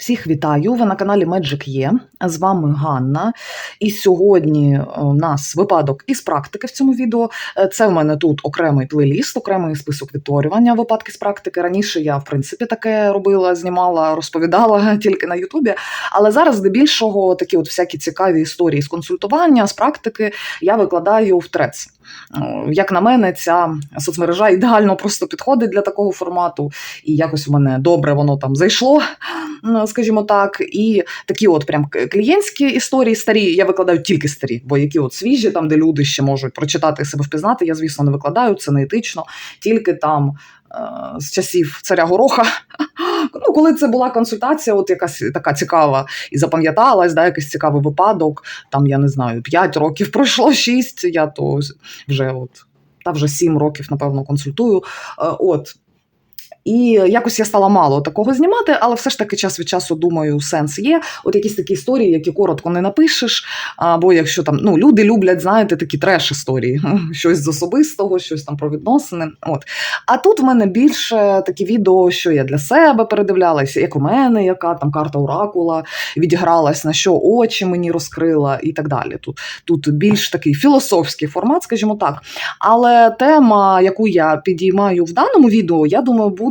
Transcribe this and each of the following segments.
Всіх вітаю! Ви на каналі Magic є. З вами Ганна. І сьогодні е, у нас випадок із практики в цьому відео. Е, Це в мене тут окремий плейліст, окремий список відтворювання випадки з практики. Раніше я, в принципі, таке робила, знімала, розповідала тільки на Ютубі. Але зараз, здебільшого, такі от всякі цікаві історії з консультування, з практики я викладаю в трец. Е, Як на мене, ця соцмережа ідеально просто підходить для такого формату, і якось у мене добре воно там зайшло, скажімо так. І такі от прям клієнтські історії старі. Я викладаю тільки старі, бо які от свіжі, там де люди ще можуть прочитати себе впізнати. Я, звісно, не викладаю, це не етично, тільки там. Е, З часів царя Гороха, ну коли це була консультація, от якась така цікава і запам'яталась, да, якийсь цікавий випадок. Там я не знаю, 5 років пройшло 6, Я то вже от та вже 7 років, напевно, консультую. Е, От і якось я стала мало такого знімати, але все ж таки час від часу думаю, сенс є. От якісь такі історії, які коротко не напишеш. Або якщо там ну люди люблять, знаєте, такі треш історії, щось з особистого, щось там про відносини. От а тут в мене більше такі відео, що я для себе передивлялася, як у мене, яка там карта оракула відігралась, на що очі мені розкрила, і так далі. Тут тут більш такий філософський формат, скажімо так. Але тема, яку я підіймаю в даному відео, я думаю, буде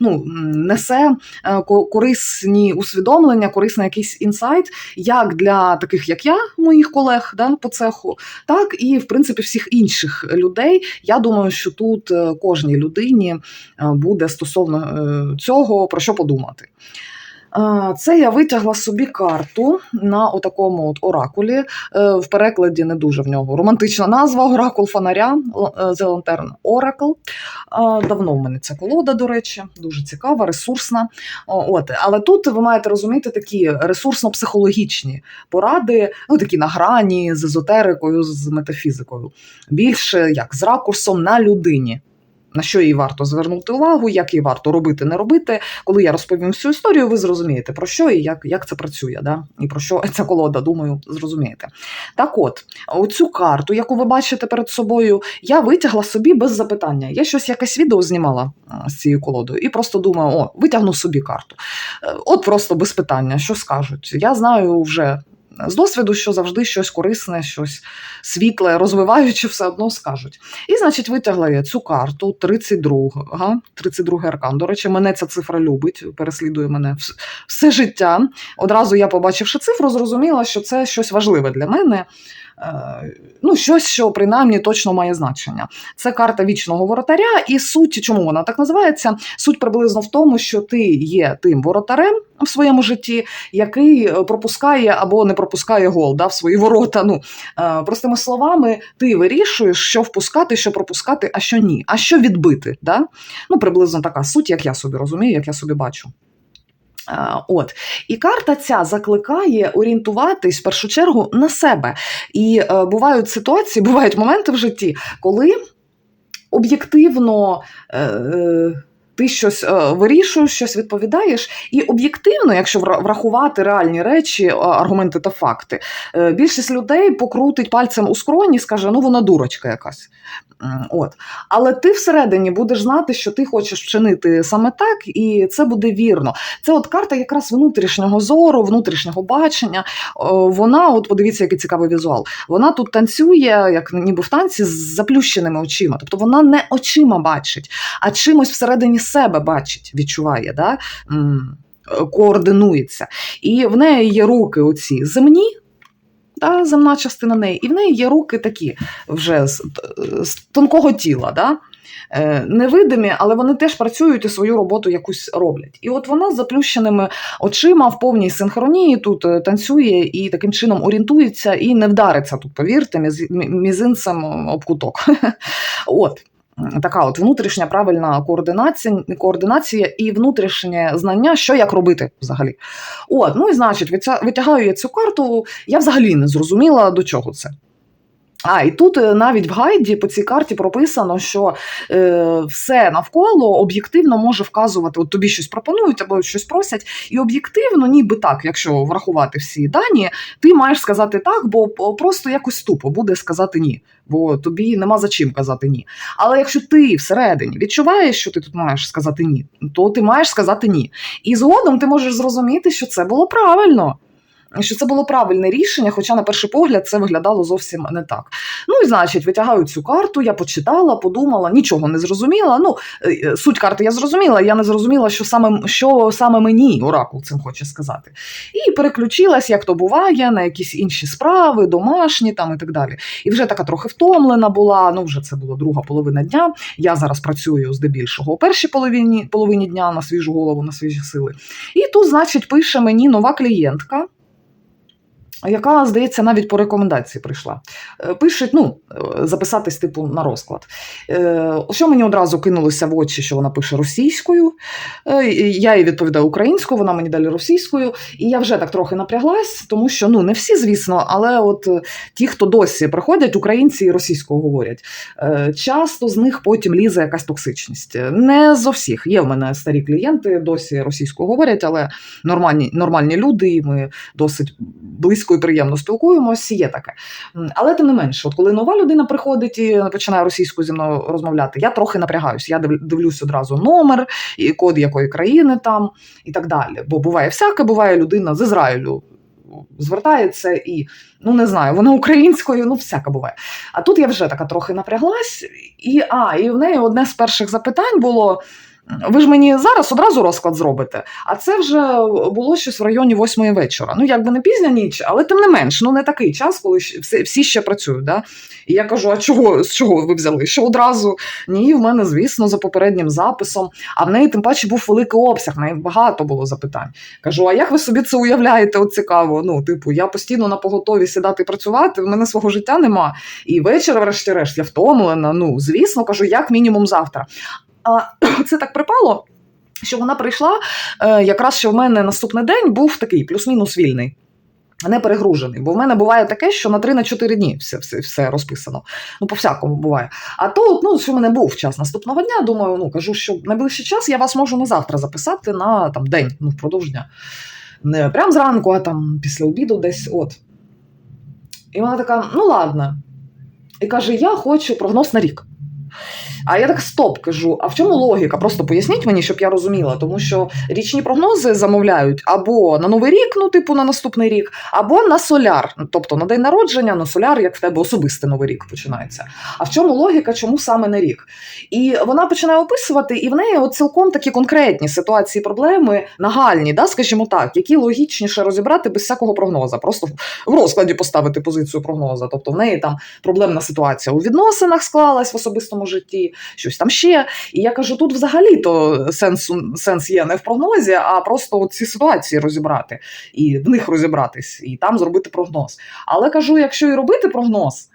ну несе е, корисні усвідомлення, корисний якийсь інсайт, як для таких, як я, моїх колег да, по цеху, так і в принципі всіх інших людей. Я думаю, що тут е, кожній людині е, буде стосовно цього про що подумати. Це я витягла собі карту на отакому от оракулі. Е, В перекладі не дуже в нього романтична назва Оракул фонаря е, The Lantern Давно в мене ця колода, до речі, дуже цікава, ресурсна. От, але тут ви маєте розуміти такі ресурсно-психологічні поради, ну такі на грані з езотерикою, з метафізикою. Більше як з ракурсом на людині. На що їй варто звернути увагу, як їй варто робити, не робити. Коли я розповім всю історію, ви зрозумієте, про що і як, як це працює, да? і про що ця колода, думаю, зрозумієте. Так от, оцю карту, яку ви бачите перед собою, я витягла собі без запитання. Я щось якесь відео знімала з цією колодою, і просто думаю, о, витягну собі карту. Е, От просто без питання, що скажуть. Я знаю вже. З досвіду, що завжди щось корисне, щось світле, розвиваюче, все одно скажуть. І, значить, витягла я цю карту 32, ага, 32 аркан. До речі, мене ця цифра любить, переслідує мене все життя. Одразу я, побачивши цифру, зрозуміла, що це щось важливе для мене. Е, Ну, щось, що принаймні точно має значення. Це карта вічного воротаря, і суть, чому вона так називається? Суть приблизно в тому, що ти є тим воротарем в своєму житті, який е, пропускає або не пропускає гол да, в свої ворота. Ну, е, простими словами, ти вирішуєш, що впускати, що пропускати, а що ні, а що відбити. Да? Ну, приблизно така суть, як я собі розумію, як я собі бачу. Е, От і карта ця закликає орієнтуватись в першу чергу на себе. І е, бувають ситуації, бувають моменти в житті, коли об'єктивно. Е, ти щось вирішуєш, щось відповідаєш, і об'єктивно, якщо врахувати реальні речі, аргументи та факти, більшість людей покрутить пальцем у скроні і скаже: ну вона дурочка якась. От. Але ти всередині будеш знати, що ти хочеш вчинити саме так, і це буде вірно. Це от карта якраз внутрішнього зору, внутрішнього бачення. Вона, от подивіться, який цікавий візуал. Вона тут танцює, як ніби в танці, з заплющеними очима. Тобто вона не очима бачить, а чимось всередині себе бачить, відчуває, да? Е, координується. І в неї є руки оці земні. Да, земна частина неї, і в неї є руки такі вже з, з тонкого тіла, да? е, невидимі, але вони теж працюють і свою роботу якусь роблять. І от вона з заплющеними очима в повній синхронії тут е, танцює і таким чином орієнтується і не вдариться тут, повірте, мізинцем об куток. От. Така от внутрішня правильна координація, координація і внутрішнє знання, що як робити взагалі. От, ну і значить, витя- витягаю я цю карту, я взагалі не зрозуміла, до чого це. А, і тут е, навіть в гайді по цій карті прописано, що е, все навколо об'єктивно може вказувати, от тобі щось пропонують або щось просять, і об'єктивно, ніби так, якщо врахувати всі дані, ти маєш сказати так, бо просто якось тупо буде сказати ні, бо тобі нема за чим казати ні. Але якщо ти всередині відчуваєш, що ти тут маєш сказати ні, то ти маєш сказати ні. І згодом ти можеш зрозуміти, що це було правильно. Що це було правильне рішення, хоча на перший погляд це виглядало зовсім не так. Ну і значить, витягаю цю карту, я почитала, подумала, нічого не зрозуміла. Ну, е, суть карти я зрозуміла, я не зрозуміла, що саме, що саме мені оракул цим хоче сказати. І переключилась, як то буває, на якісь інші справи, домашні там і так далі. І вже така трохи втомлена була. Ну, вже це була друга половина дня. Я зараз працюю здебільшого у першій половині, половині дня на свіжу голову, на свіжі сили. І тут, значить, пише мені нова клієнтка яка, здається, навіть по рекомендації прийшла. Е, Пишуть, ну, е, записатись типу на розклад. Е, Що мені одразу кинулося в очі, що вона пише російською. Я їй відповідаю українською, вона мені далі російською. І я вже так трохи напряглась, тому що ну не всі, звісно, але от ті, хто досі приходять, українці і російською говорять. Часто з них потім лізе якась токсичність. Не зо всіх. Є в мене старі клієнти, досі російською говорять, але нормальні, нормальні люди, і ми досить близько і приємно спілкуємося, є таке. Але тим не менше, от коли нова людина приходить і починає російською зі мною розмовляти, я трохи напрягаюся. Я дивлюсь одразу номер, і код якої країни там і так далі. Бо буває всяке, буває людина з Ізраїлю. Звертається і ну не знаю, вона українською, ну всяка буває. А тут я вже така трохи напряглась, і а, і в неї одне з перших запитань було: ви ж мені зараз одразу розклад зробите. А це вже було щось в районі восьмої вечора. Ну, якби не пізня ніч, але тим не менш, ну не такий час, коли всі, ще працюють. Да? І я кажу: а чого з чого ви взяли? Що одразу? Ні, в мене, звісно, за попереднім записом. А в неї тим паче був великий обсяг, в неї багато було запитань. Кажу: а як ви собі це уявляєте? От цікаво. Ну, типу, я постійно на поготові сідати працювати, в мене свого життя нема. І вечір, врешті-решт, я втомлена. Ну, звісно, кажу, як мінімум завтра. А це так припало, що вона прийшла е, якраз що в мене наступний день був такий плюс-мінус вільний. Не перегружений, бо в мене буває таке, що на 3-4 дні все, все, все розписано. Ну, по всякому буває. А тут, ну, що в мене був час наступного дня, думаю, ну кажу, що найближчий час я вас можу на завтра записати на там день, ну, впродовж дня. Не прямо зранку, а там після обіду десь от. І вона така: ну ладно. І каже: Я хочу прогноз на рік. А я так стоп кажу: а в чому логіка? Просто поясніть мені, щоб я розуміла, тому що річні прогнози замовляють або на новий рік, ну типу на наступний рік, або на соляр, тобто на день народження, на соляр, як в тебе особистий новий рік починається. А в чому логіка, чому саме на рік? І вона починає описувати, і в неї от цілком такі конкретні ситуації, проблеми нагальні, да, скажімо так, які логічніше розібрати без всякого прогноза, просто в розкладі поставити позицію прогноза. Тобто в неї там проблемна ситуація у відносинах склалась в особистому житті, щось там ще. І я кажу, тут взагалі-то сенсу, сенс є не в прогнозі, а просто ці ситуації розібрати і в них розібратись, і там зробити прогноз. Але кажу, якщо і робити прогноз,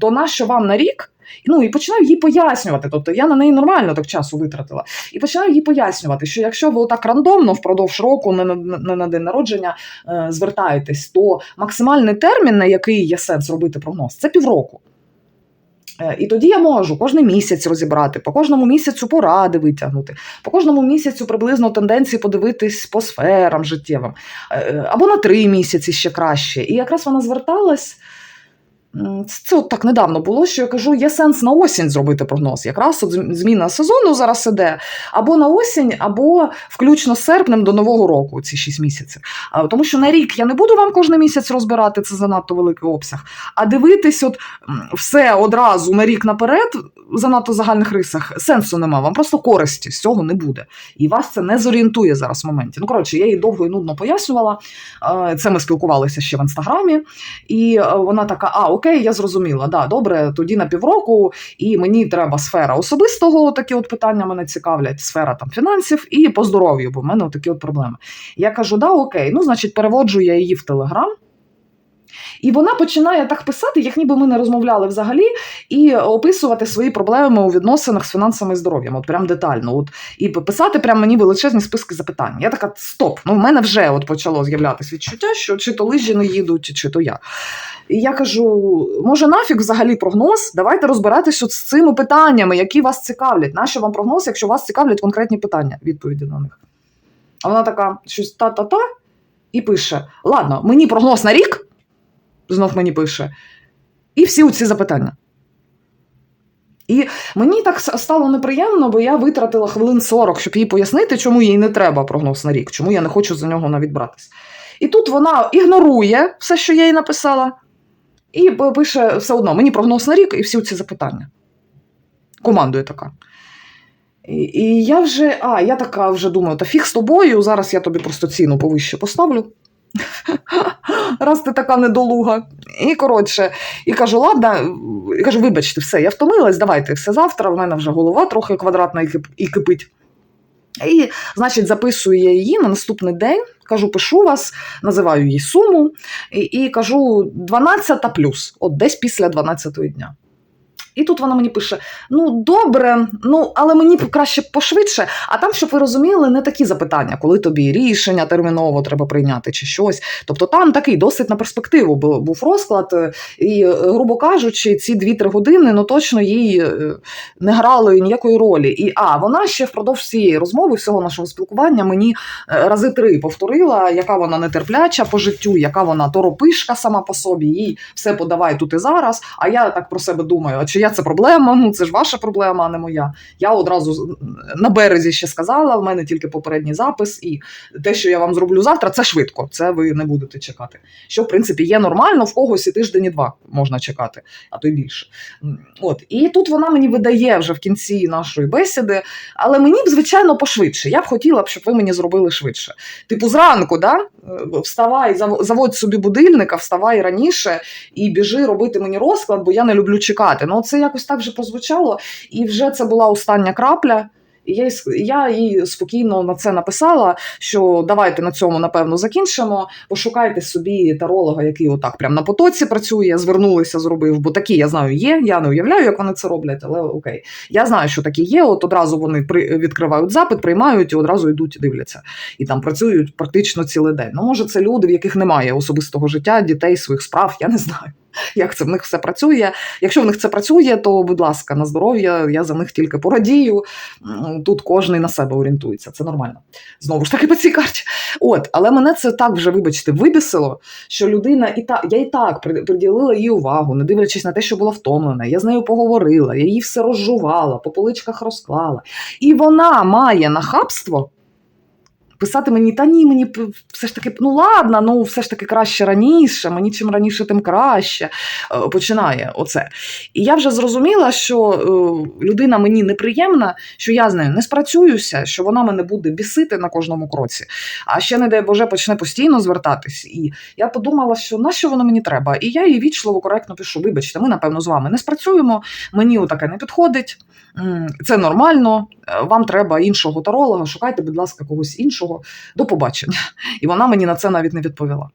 то нащо вам на рік? Ну і починаю їй пояснювати. Тобто я на неї нормально так часу витратила. І починаю їй пояснювати, що якщо ви отак рандомно впродовж року, не на, не на день народження, е, звертаєтесь, то максимальний термін, на який є сенс робити прогноз, це півроку. Е, І тоді я можу кожен місяць розібрати, по кожному місяцю поради витягнути, по кожному місяцю приблизно тенденції подивитись по сферам життєвим, Е, або на три місяці ще краще. І якраз вона зверталась. Це от так недавно було, що я кажу, є сенс на осінь зробити прогноз. Якраз от зміна сезону зараз іде або на осінь, або включно з серпнем до нового року, ці 6 місяців. Тому що на рік я не буду вам кожен місяць розбирати, це занадто великий обсяг. А дивитись, от все одразу на рік наперед, в занадто загальних рисах, сенсу нема. Вам просто користі з цього не буде. І вас це не зорієнтує зараз в моменті. Ну, коротше, я їй довго і нудно пояснювала. Це ми спілкувалися ще в інстаграмі. І е, вона така: а, окей, я зрозуміла. Да, добре, тоді на півроку, і мені треба сфера особистого, такі от питання мене цікавлять, сфера там фінансів і по здоров'ю, бо в мене такі от проблеми. Я кажу, да, окей, ну, значить, переводжу я її в Телеграм. І вона починає так писати, як ніби ми не розмовляли взагалі, і описувати свої проблеми у відносинах з фінансами і здоров'ям, от прям детально. От, і писати прям мені величезні списки запитань. Я така, стоп, ну в мене вже от почало з'являтися відчуття, що чи то лижі не їдуть, чи то я. І я кажу: може, нафіг взагалі прогноз? Давайте розбиратися з цими питаннями, які вас цікавлять. Нащо вам прогноз, якщо вас цікавлять конкретні питання, відповіді на них. А вона така, щось та-та-та, і пише: Ладно, мені прогноз на рік знов мені пише. І всі ці запитання. І мені так стало неприємно, бо я витратила хвилин 40, щоб їй пояснити, чому їй не треба прогноз на рік, чому я не хочу за нього навіть братись. І тут вона ігнорує все, що я їй написала, і пише все одно: мені прогноз на рік і всі ці запитання. Командує така. І, і я вже, а, я така вже думаю, та фіг з тобою, зараз я тобі просто ціну повище поставлю. Раз ти така недолуга. І коротше, і кажу, ладно, і кажу, вибачте, все, я втомилась, давайте все завтра. В мене вже голова трохи квадратна і кипить. І, значить, записую я її на наступний день. Кажу, пишу вас, називаю їй суму і, і кажу 12 плюс, от десь після 12 дня. І тут вона мені пише: ну добре, ну але мені краще пошвидше. А там, щоб ви розуміли, не такі запитання, коли тобі рішення терміново треба прийняти чи щось. Тобто там такий досить на перспективу бу- був розклад, е, і, е, грубо кажучи, ці 2-3 години ну точно їй е, не грали ніякої ролі. І а вона ще впродовж цієї розмови, всього нашого спілкування, мені рази три повторила, яка вона нетерпляча по життю, яка вона торопишка сама по собі, їй все подавай тут і зараз. А я так про себе думаю, а чия це проблема? Ну це ж ваша проблема, а не моя. Я одразу на березі ще сказала, в мене тільки попередній запис, і те, що я вам зроблю завтра, це швидко. Це ви не будете чекати. Що, в принципі, є нормально, в когось і тиждень і два можна чекати, а то й більше. От. І тут вона мені видає вже в кінці нашої бесіди, але мені б, звичайно, пошвидше. Я б хотіла щоб ви мені зробили швидше. Типу, зранку, да? е, вставай, заводь собі будильника, вставай раніше і біжи робити мені розклад, бо я не люблю чекати. Ну, це якось так вже прозвучало, і вже це була остання крапля. І я, я їй спокійно на це написала, що давайте на цьому напевно закінчимо. Пошукайте собі таролога, який отак прям на потоці працює, звернулися, зробив, бо такі я знаю є. Я не уявляю, як вони це роблять, але окей. Я знаю, що такі є. От одразу вони при відкривають запит, приймають і одразу йдуть, дивляться. І там працюють практично цілий день. Ну, може, це люди, в яких немає особистого життя, дітей, своїх справ. Я не знаю, як це в них все працює. Якщо в них це працює, то будь ласка, на здоров'я, я за них тільки порадію. Тут кожен на себе орієнтується, це нормально. Знову ж таки по цій карті. От, але мене це так вже, вибачте, вибісило, що людина і так, я і так приділила їй увагу, не дивлячись на те, що була втомлена. Я з нею поговорила, я їй все розжувала, по поличках розклала. І вона має нахабство писати мені, та ні, мені все ж таки, ну ладно, ну все ж таки краще раніше, мені чим раніше, тим краще. Е, Починає оце. І я вже зрозуміла, що е, людина мені неприємна, що я з нею не спрацююся, що вона мене буде бісити на кожному кроці. А ще, не дай Боже, почне постійно звертатись. І я подумала, що нащо воно мені треба? І я їй вічливо коректно пишу: вибачте, ми, напевно, з вами не спрацюємо, мені таке не підходить. Це нормально, е, вам треба іншого таролога, шукайте, будь ласка, когось іншого. До побачення. І вона мені на це навіть не відповіла.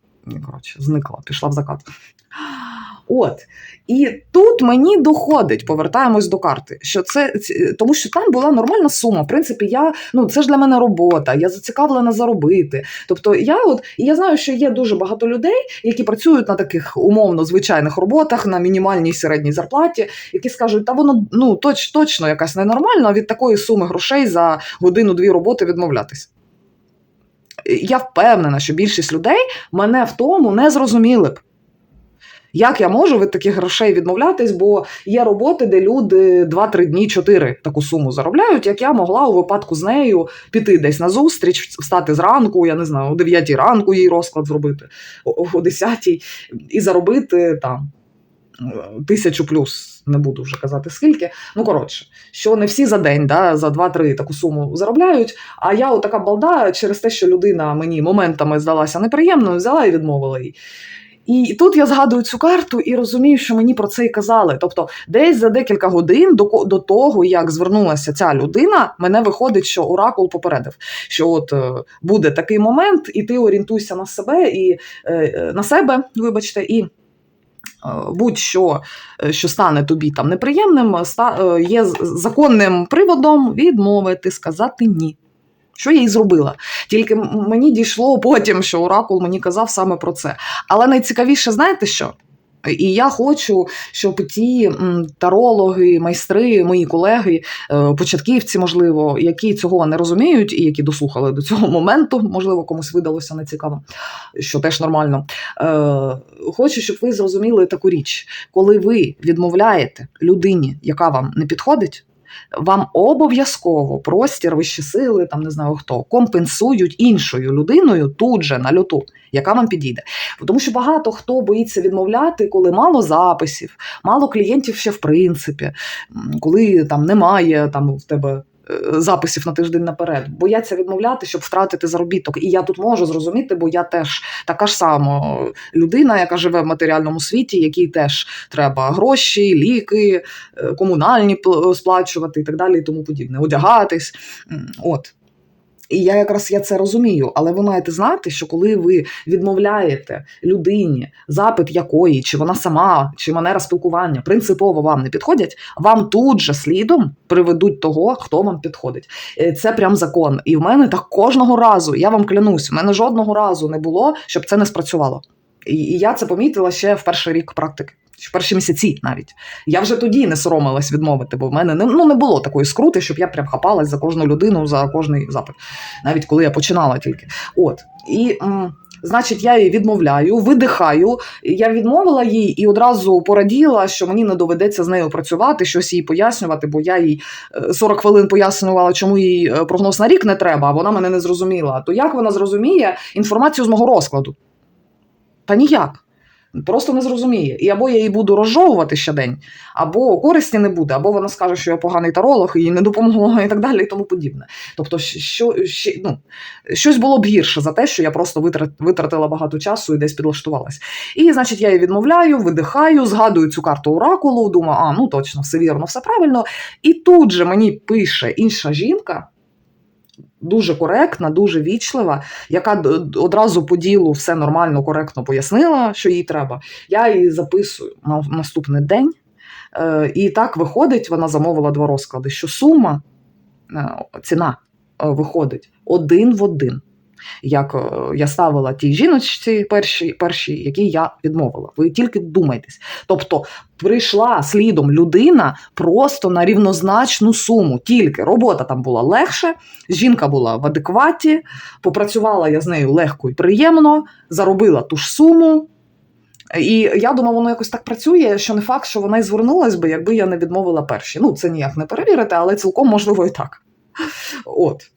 Коротше, зникла, пішла в закат. От. І тут мені доходить, повертаємось до карти, що це тому, що там була нормальна сума. В принципі, я ну це ж для мене робота, я зацікавлена заробити. Тобто, я от і я знаю, що є дуже багато людей, які працюють на таких умовно звичайних роботах на мінімальній середній зарплаті, які скажуть, та воно ну точ, точно якась ненормальна від такої суми грошей за годину-дві роботи відмовлятися. Я впевнена, що більшість людей мене в тому не зрозуміли б. Як я можу від таких грошей відмовлятись, бо є роботи, де люди 2-3 дні, 4 таку суму заробляють, як я могла у випадку з нею піти десь на зустріч, встати зранку, я не знаю, о 9 ранку їй розклад зробити, о о 10 і заробити там тисячу плюс, не буду вже казати скільки. Ну, коротше, що не всі за день, да, за 2-3 таку суму заробляють. А я отака балда через те, що людина мені моментами здалася неприємною, взяла і відмовила їй. І тут я згадую цю карту і розумію, що мені про це і казали. Тобто, десь за декілька годин до, до того, як звернулася ця людина, мене виходить, що оракул попередив, що от е, буде такий момент, і ти орієнтуйся на себе і е, е, на себе, вибачте, і. Е, Будь-що, е, що стане тобі там неприємним, е, є законним приводом відмовити, сказати ні. Що я і зробила. Тільки мені дійшло потім, що оракул мені казав саме про це. Але найцікавіше, знаєте що? І я хочу, щоб ті тарологи, майстри, мої колеги, е, початківці, можливо, які цього не розуміють і які дослухали до цього моменту, можливо, комусь видалося нецікаво, що теж нормально. Е, Хочу, щоб ви зрозуміли таку річ, коли ви відмовляєте людині, яка вам не підходить. Вам обов'язково простір, вищі сили, там не знаю хто, компенсують іншою людиною тут же на льоту, яка вам підійде. Тому що багато хто боїться відмовляти, коли мало записів, мало клієнтів ще в принципі, коли там немає там в тебе. Е, Записів на тиждень наперед, бояться відмовляти, щоб втратити заробіток. І я тут можу зрозуміти, бо я теж така ж сама людина, яка живе в матеріальному світі, якій теж треба гроші, ліки, е, комунальні пл- сплачувати і так далі, і тому подібне, одягатись. От. І я якраз я це розумію, але ви маєте знати, що коли ви відмовляєте людині, запит якої, чи вона сама, чи манера спілкування принципово вам не підходять, вам тут же слідом приведуть того, хто вам підходить. Е, Це прям закон. І в мене так кожного разу, я вам клянусь, в мене жодного разу не було, щоб це не спрацювало. І, і я це помітила ще в перший рік практики. В перші місяці навіть я вже тоді не соромилась відмовити, бо в мене не, ну, не було такої скрути, щоб я прям хапалась за кожну людину, за кожний запит, навіть коли я починала тільки. От і м, значить, я її відмовляю, видихаю. Я відмовила їй і одразу пораділа, що мені не доведеться з нею працювати, щось їй пояснювати, бо я їй е, 40 хвилин пояснювала, чому їй е, прогноз на рік не треба, а вона мене не зрозуміла. То як вона зрозуміє інформацію з мого розкладу? Та ніяк. Просто не зрозуміє. І або я її буду розжовувати щодень, або користі не буде, або вона скаже, що я поганий таролог, і не допомогло, і так далі, і тому подібне. Тобто, що, ще, ну, щось було б гірше за те, що я просто витратила багато часу і десь підлаштувалась. І, значить, я її відмовляю, видихаю, згадую цю карту оракулу, думаю, а ну точно, все вірно, все правильно. І тут же мені пише інша жінка. Дуже коректна, дуже вічлива, яка одразу по ділу все нормально, коректно пояснила, що їй треба. Я її записую на наступний день. Е, І так виходить, вона замовила два розклади, що сума, е, ціна е, виходить один в один. Як е, я ставила тій жіночці першій, першій, якій я відмовила. Ви тільки думайтесь. Тобто прийшла слідом людина просто на рівнозначну суму. Тільки робота там була легше, жінка була в адекваті, попрацювала я з нею легко і приємно, заробила ту ж суму. І я думаю, воно якось так працює, що не факт, що вона й звернулась би, якби я не відмовила перші. Ну, це ніяк не перевірити, але цілком можливо і так. От.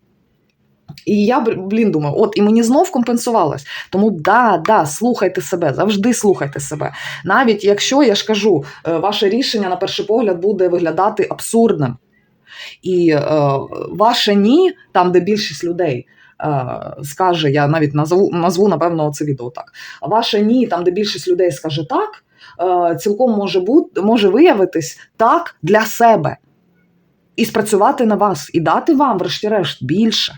І я, блін, думаю, от і мені знов компенсувалось. Тому да, да, слухайте себе, завжди слухайте себе. Навіть якщо я ж кажу, е, ваше рішення на перший погляд буде виглядати абсурдним. І е, ваше ні, там, де більшість людей е, скаже, я навіть назву, назву, напевно, це відео так. Ваше ні, там, де більшість людей скаже так, е, цілком може бути, може виявитись так для себе. І спрацювати на вас, і дати вам, врешті-решт, більше.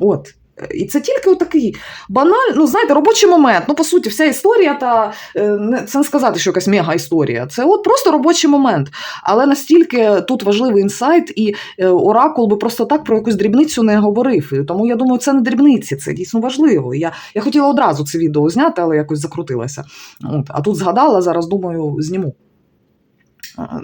От. І це тільки такий банальний, ну знаєте, робочий момент. Ну, по суті, вся історія, та е, це не сказати, що якась мега історія. Це от просто робочий момент. Але настільки тут важливий інсайт, і е, оракул би просто так про якусь дрібницю не говорив. І тому я думаю, це не дрібниці, це дійсно важливо. Я, я хотіла одразу це відео зняти, але якось закрутилася. От. А тут згадала, зараз думаю, зніму.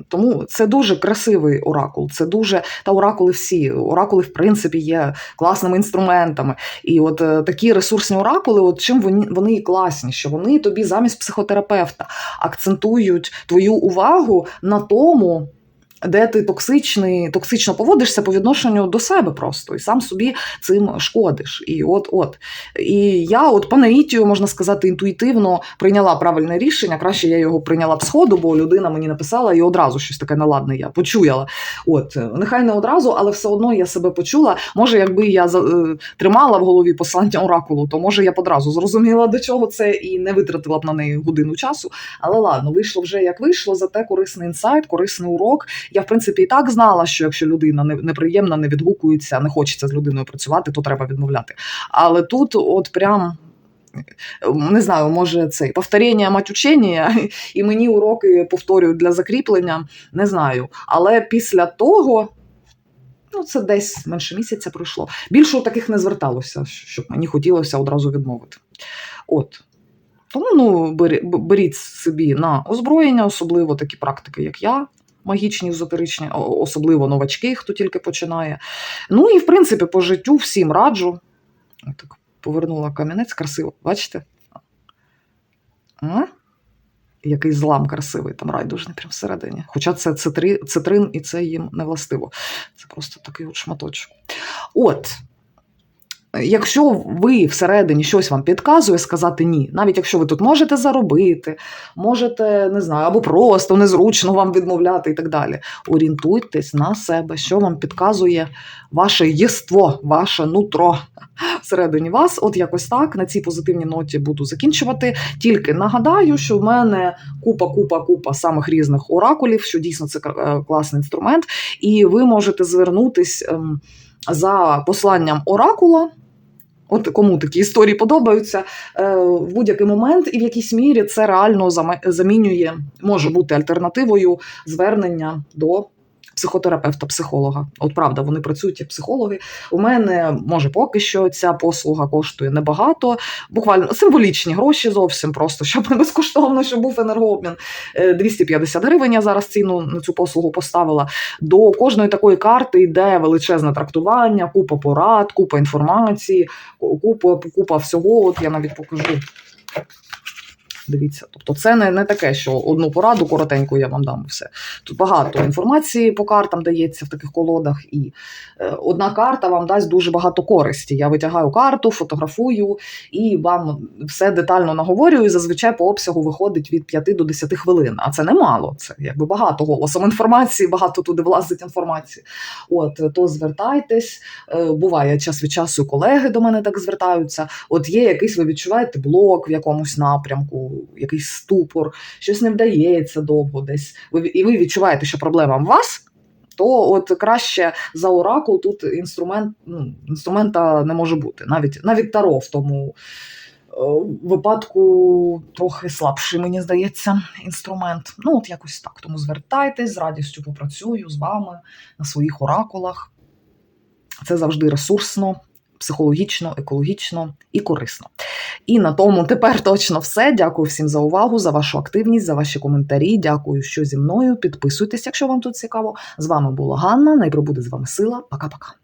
Тому це дуже красивий оракул. Це дуже та оракули всі. Оракули, в принципі, є класними інструментами. І от е, такі ресурсні оракули, от чим вони, вони і класні, що вони тобі замість психотерапевта акцентують твою увагу на тому. Де ти токсичний, токсично поводишся по відношенню до себе просто, і сам собі цим шкодиш. І от от. І я, от по наїтію, можна сказати, інтуїтивно прийняла правильне рішення. Краще я його прийняла б сходу, бо людина мені написала і одразу щось таке неладне я почуяла. От, нехай не одразу, але все одно я себе почула. Може, якби я е, тримала в голові послання оракулу, то може я б одразу зрозуміла, до чого це, і не витратила б на неї годину часу. Але ладно, вийшло вже як вийшло, зате корисний інсайт, корисний урок. Я, в принципі, і так знала, що якщо людина неприємна, не відгукується, не хочеться з людиною працювати, то треба відмовляти. Але тут, от прям. Не знаю, може цей повторення мать учення, і мені уроки повторюють для закріплення, не знаю. Але після того, ну це десь менше місяця пройшло. Більше таких не зверталося, щоб мені хотілося одразу відмовити. От. Тому ну, бері- беріть собі на озброєння, особливо такі практики, як я, магічні, езотеричні, особливо новачки, хто тільки починає. Ну і в принципі по життю всім раджу. Так, повернула камінець красиво, бачите? А? Який злам красивий, там райдужний прямо всередині. Хоча це цитри, цитрин, і це їм не властиво. Це просто такий от шматочок. От. Якщо ви всередині щось вам підказує, сказати ні, навіть якщо ви тут можете заробити, можете, не знаю, або просто незручно вам відмовляти і так далі. Орієнтуйтесь на себе, що вам підказує ваше єство, ваше нутро всередині вас. От якось так. На цій позитивній ноті буду закінчувати. Тільки нагадаю, що в мене купа, купа, купа самих різних оракулів, що дійсно це е, класний інструмент, і ви можете звернутись ем, за посланням оракула. От кому такі історії подобаються е, в будь-який момент, і в якійсь мірі це реально замінює, може бути альтернативою звернення до психотерапевта, психолога. От правда, вони працюють як психологи. У мене може поки що ця послуга коштує небагато, буквально символічні гроші зовсім просто, щоб не безкоштовно, щоб був енергообмін. Е, 250 гривень я зараз ціну на цю послугу поставила. До кожної такої карти йде величезне трактування, купа порад, купа інформації, купа, купа всього. От я навіть покажу. Дивіться, тобто це не, не таке, що одну пораду коротеньку я вам дам і все. Тут багато інформації по картам дається в таких колодах, і е, одна карта вам дасть дуже багато користі. Я витягаю карту, фотографую і вам все детально наговорюю. І зазвичай по обсягу виходить від 5 до 10 хвилин. А це немало. Це якби багато голосом інформації, багато туди влазить інформації. От то звертайтесь. Е, Буває час від часу колеги до мене так звертаються. От є якийсь, ви відчуваєте блок в якомусь напрямку, якийсь ступор, щось не вдається довго десь. І ви відчуваєте, що проблема в вас. То от краще за оракул тут інструмент, ну, інструмента не може бути. Навіть навіть таро в тому е, випадку трохи слабший, мені здається, інструмент. Ну, от якось так. Тому звертайтесь, з радістю попрацюю з вами на своїх оракулах. Це завжди ресурсно, психологічно, екологічно і корисно. І на тому тепер точно все. Дякую всім за увагу, за вашу активність, за ваші коментарі. Дякую, що зі мною. Підписуйтесь, якщо вам тут цікаво. З вами була Ганна. Найпробуде з вами сила. Пока-пока.